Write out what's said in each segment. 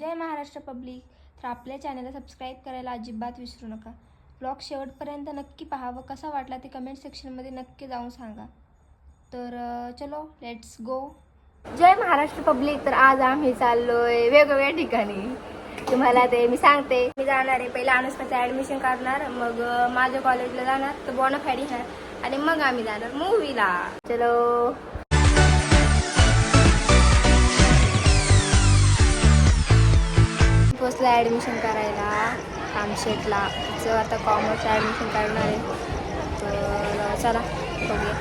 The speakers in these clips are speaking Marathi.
जय महाराष्ट्र पब्लिक. तर आपल्या चॅनलला सबस्क्राईब करायला अजिबात विसरू नका. ब्लॉग शेवटपर्यंत नक्की पहा व कसा वाटला ते कमेंट सेक्शनमध्ये नक्की जाऊन सांगा. तर चलो let's go Jai Maharashtra public. तर आज आम्ही चाललोय वेगवेगळ्या ठिकाणी. तुम्हाला ते मी सांगते. मी जाणार आहे पहिला अनुष्काचं ॲडमिशन काढणार मग माझ्या कॉलेजला जाणार तर बॉनफाईड घेणार आणि मग आम्ही जाणार मूवीला चलो. पोचला ॲडमिशन करायला कामशेटला जो आता कॉमर्स ॲडमिशन करणार आहे. तर चला बघूया.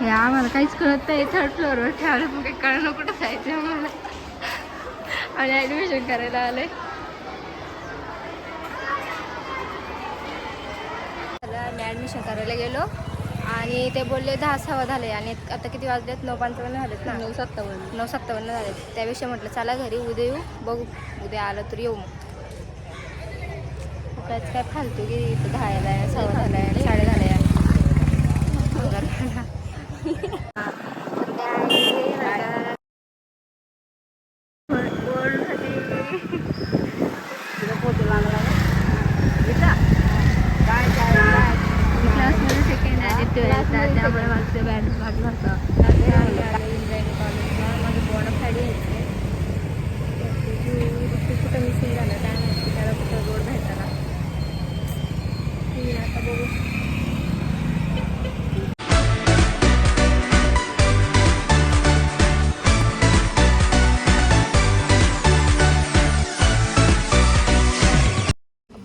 हे आम्हाला काहीच कळत नाही थर्ड फ्लोअरवर ठेवायला मग काही कळणं कुठं जायचं आम्हाला. आणि ॲडमिशन करायला आले मी ॲडमिशन करायला गेलो. आणि ते बोलले दहा सव्वा झाले आणि आता किती वाजलेत नऊ पंचावन्न झालेत ना. नऊ सत्तावन्न. नऊ सत्तावन्न झालेत. त्यापेक्षा म्हटलं चला घरी उद्या येऊ बघू. उद्या आलं तर येऊ. मग त्याच काय फालतू की इथं दहा झालाय सव्वा झालाय साडे झालाय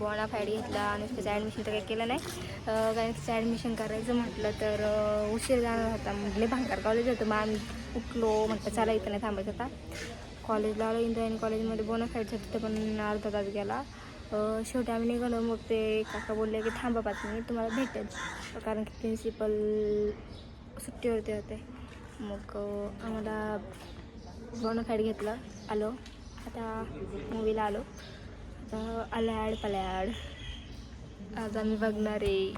बॉनाफाईड घेतला आणि त्याचं ॲडमिशन तर काही केलं नाही. कारण त्याचं ॲडमिशन करायचं म्हटलं तर उशीर जाणार होता. म्हणजे भांगार कॉलेज होतं. मग आम्ही उठलो. म्हटलं चला इथं नाही थांबायचं आता. कॉलेजला आलो इंद्रायणी कॉलेजमध्ये बोनाफाईड होतं. तिथं पण अर्धा तास गेला. शेवटी आम्ही निघालो. मग ते काका बोलले की थांबा पाच मी तुम्हाला भेटेल. कारण की प्रिन्सिपल सुट्टीवरती होते. मग अं, आम्हाला बोनाफाईड घेतलं. आलो. आता मूवीला आलो. आता अल्याड पल्याड. आज आम्ही बघणार आहे.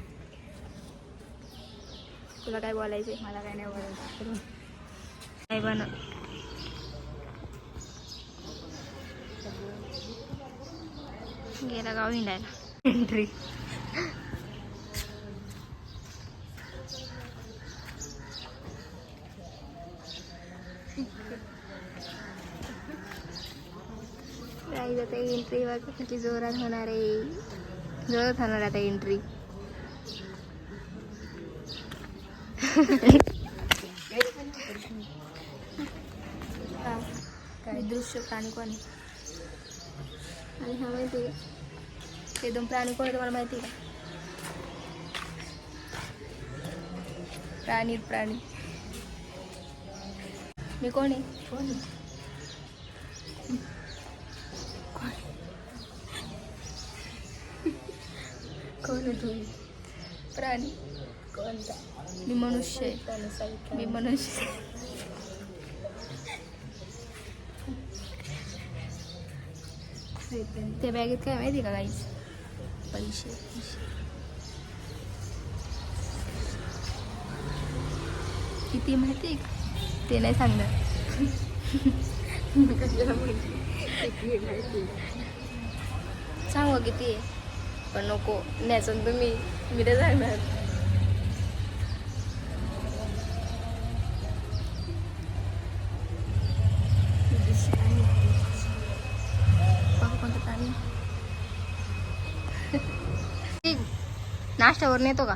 तुला काय बोलायचं आहे? मला काय नाही बोलायचं. काय बन गेला गाव हिंडायला. एंट्री प्राईज आता एंट्री बघा किती जोरात होणार आहे? जोरात होणार आता एंट्री विदृश्य प्राणी कोण आणि हा माहिती आहे? ते दोन प्राणी कोण तुम्हाला माहिती आहे का? प्राणी प्राणी. मी कोण आहे? कोण आहे? तुम्ही प्राणी कोणता मी मनुष्य आहे मी मनुष्य आहे. त्या बॅगेत काय माहिती का काहीच पैसे पैसे. किती माहिती आहे का? ते नाही सांगणार सांगू किती आहे पण नको. न्यायचं तुम्ही मी नाही कोणतं प्राणी नाश्त्यावर नेतो का?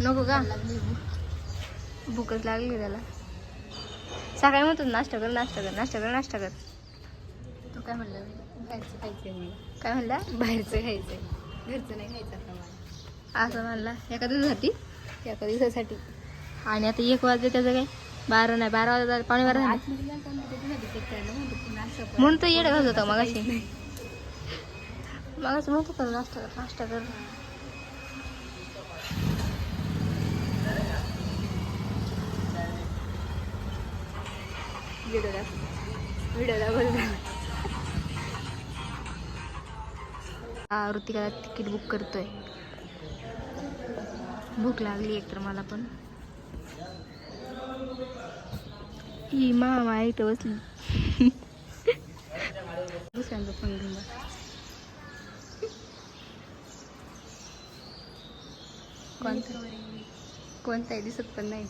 नको का? भूकच लागली त्याला. सकाळी म्हणतो नाश्ता कर नाश्ता कर नाश्ता कर नाश्ता कर. तू काय म्हणलं? खायचंय मला. काय म्हणला? बाहेरचं खायचंय. घरचं नाही खायचं आता मला. असं म्हणला. एका दिवसासाठी एका दिवसासाठी आणि आता एक वाजले त्याचं काय? बारा नाही बारा वाजता पाणी बारा. म्हणून तो येडा घालत होता मगाशी. मगाशी म्हणतो कर नाश्ता कर नाश्ता कर. व्हिडिओला व्हिडिओला बोलतो ऋतिकाला तिकीट बुक करतोय. भूक लागली एक तर मला पण. ही मामा इथं बसली. दुसऱ्यांचा फोन घेऊन. कोणता? कोणताही दिसत पण नाही.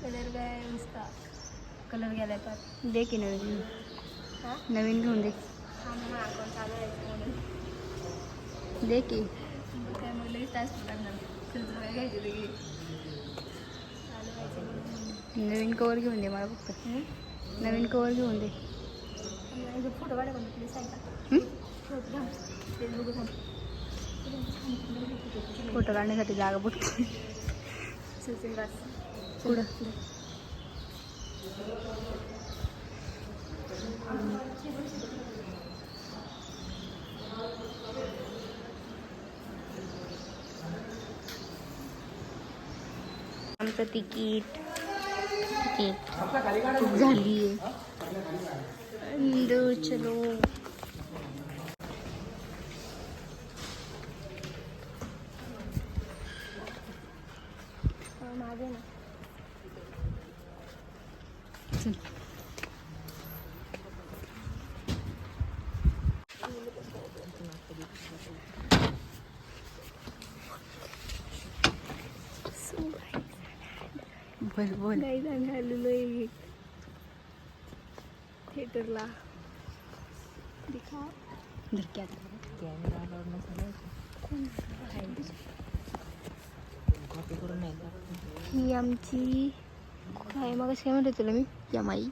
कलर काय नुसता कलर दे की हा नवीन घेऊन दे. की. नवीन कवर घेऊन दे मला फक्त. नवीन कवर घेऊन दे. फोटो? फोटो काढण्यासाठी जागा दास पुढं आमचं तिकीट तिकीट झाली अंदर चलो. बोल बोल. गाईज आम्ही आलेलो आहे थिएटरला. दिखा. धक्क्यात ही आमची काय मग काय म्हणते तुला मी? यमाई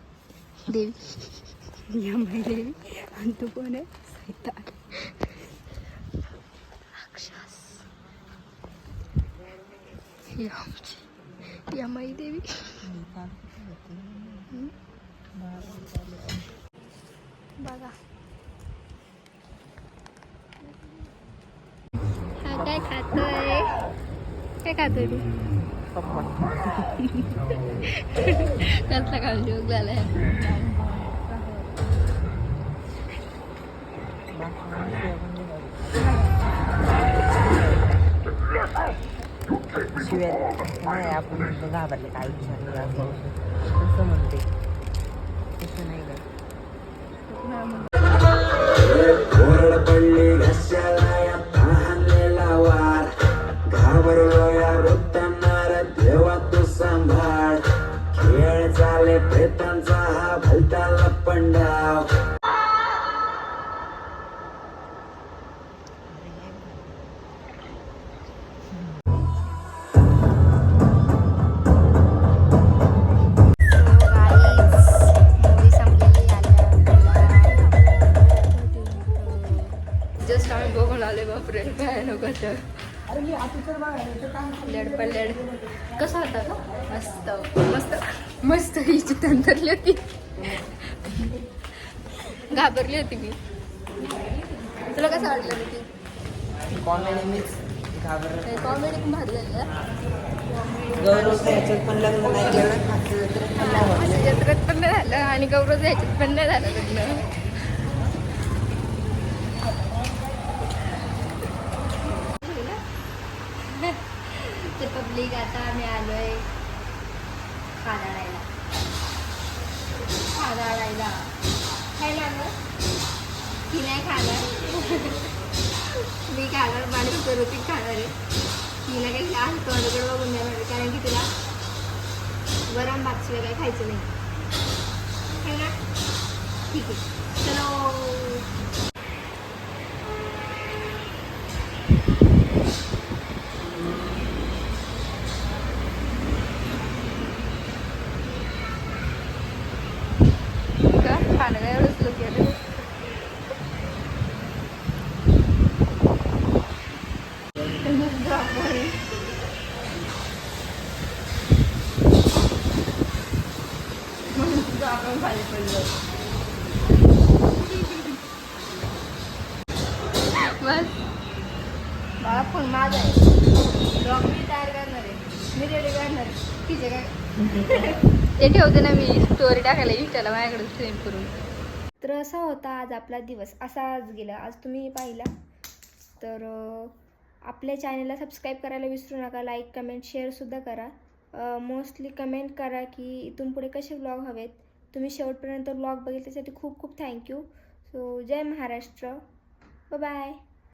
देवी. यमाई देवी. आणि तू कोण आहे? सैतान. राक्षस. ही आमची यमाई देवी. बघा. हा काय खातोय? काय खातोय तू? कसला काल जोग झालाय? शिवाय नाही आपण म्हणतो घाबरले काय विचारलं असं. तसं म्हणते. तसं नाही का या वृत्तांना देवा तू सांभाळ. खेळ चाले प्रेतांचा हा भलताला पंडा कसा होता का मस्त मस्त. मस्त ही चित्रांतरली होती. घाबरली होती मी. तुला कसं वाटलं होती कॉमेडी घाबरत कॉमेडी याच्यात. असं जत्रेत पण नाही झालं आणि गौरव ह्याच्यात पण नाही झालं लग्न ते पब्लिक आता आम्ही आलोय खादाळायला. खादाळायला. खायला आलं. ती नाही खाणार? मी खाणार माझी तर खाणार आहे. तिला काही आज तोंडकडे बघून जाणार कारण की तिला गरम भातशिवाय काही खायचं नाही. ठीक आहे. चलो. आपण खाली पडलो बस. मला फोन माझा आहे. ब्लॉग मी तयार करणार आहे. मी रेडी करणार आहे. तिचे काय? ते ठेवते ना मी. स्टोरी टाकायला इंस्टाला माझ्याकडे सेंड करून. तर असा होता आज आपला दिवस. असा आज गेला. आज तुम्ही पाहिला. तर आपल्या चॅनलला सबस्क्राईब करायला विसरू नका. लाईक कमेंट शेअरसुद्धा करा. मोस्टली कमेंट करा की इथून पुढे कसे व्लॉग हवेत? तुम्ही शेवटपर्यंत ब्लॉग बघितल्यासाठी खूप खूप thank you so Jai Maharashtra. Bye